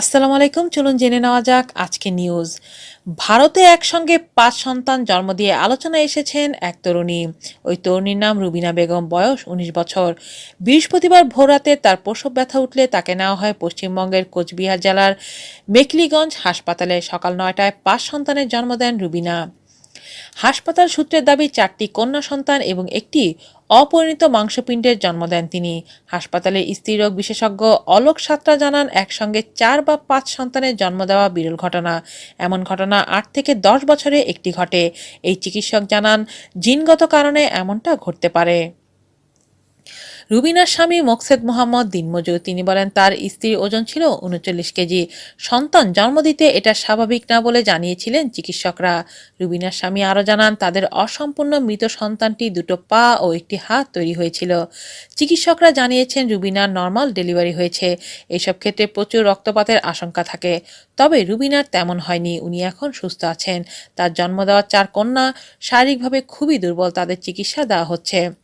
আসসালামু আলাইকুম, চলুন জেনে নেওয়া যাক আজকে নিউজ ভারতে একসঙ্গে পাঁচ সন্তান জন্ম দিয়ে আলোচনায় এসেছেন এক তরুণী। ওই তরুণীর নাম রুবিনা বেগম, বয়স উনিশ বছর। বৃহস্পতিবার ভোররাতে তার প্রসব ব্যথা উঠলে তাকে নেওয়া হয় পশ্চিমবঙ্গের কোচবিহার জেলার মেকলিগঞ্জ হাসপাতালে। সকাল নয়টায় পাঁচ সন্তানের জন্ম দেন রুবিনা। হাসপাতাল সূত্রের দাবি, চারটি কন্যা সন্তান এবং একটি অপরিণত মাংসপিণ্ডের জন্ম দেন তিনি। হাসপাতালের স্ত্রীরোগ বিশেষজ্ঞ অলোক সাত্রা জানান, একসঙ্গে চার বা পাঁচ সন্তানের জন্ম দেওয়া বিরল ঘটনা। এমন ঘটনা আট থেকে দশ বছরে একটি ঘটে। এই চিকিৎসক জানান, জিনগত কারণে এমনটা ঘটতে পারে। রুবিনার স্বামী মোকসেদ মোহাম্মদ দিনমজুর। তিনি বলেন, তার স্ত্রীর ওজন ছিল উনচল্লিশ কেজি। সন্তান জন্ম দিতে এটা স্বাভাবিক না বলে জানিয়েছিলেন চিকিৎসকরা। রুবিনার স্বামী আরও জানান, তাদের অসম্পূর্ণ মৃত সন্তানটি দুটো পা ও একটি হাত তৈরি হয়েছিল। চিকিৎসকরা জানিয়েছেন, রুবিনার নর্মাল ডেলিভারি হয়েছে। এসব ক্ষেত্রে প্রচুর রক্তপাতের আশঙ্কা থাকে। তবে রুবিনার তেমন হয়নি, উনি এখন সুস্থ আছেন। তার জন্ম দেওয়া চার কন্যা শারীরিকভাবে খুবই দুর্বল, তাদের চিকিৎসা দেওয়া হচ্ছে।